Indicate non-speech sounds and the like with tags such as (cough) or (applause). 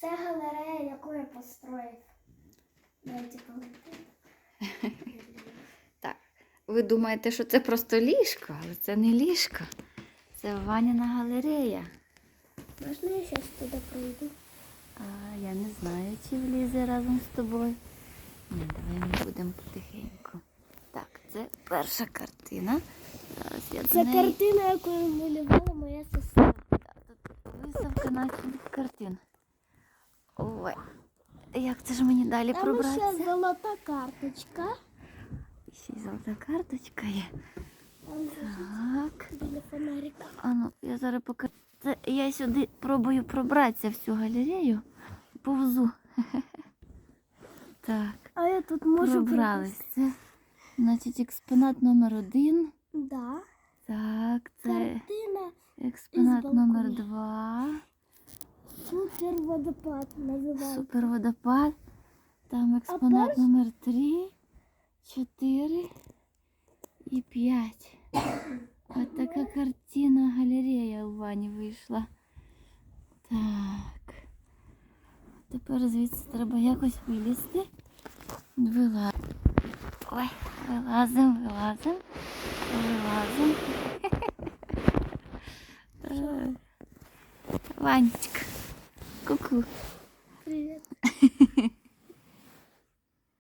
Це галерея, яку я построїв. (laughs) Так. Ви думаєте, що це просто ліжко, але це не ліжко. Це Ваніна галерея. Можна я зараз туди пройду? А я не знаю, чи влізе разом з тобою. Ні, давай ми будемо потихеньку. Так, це перша картина. Зараз я Це неї... картина, яку я малювала Ой, як це ж мені далі Там ще золота карточка. Ще й золота карточка є. Так. А ну, я зараз покажу. Це я сюди пробую пробратися в цю галерею. Повзу. (laughs) Так, А я тут можу пробрались. Це, значить, експонат номер один. Да. Так, це Картина експонат номер два. Супер водопад називається. Супер водопад. Там експонат номер три, чотири і п'ять. Ось така картина галерея у Вані вийшла. Так. Тепер звідси треба якось вилізти. Вилазимо. Ой, вилазимо, вилазимо. Вилазимо. Ванечка. Coucou.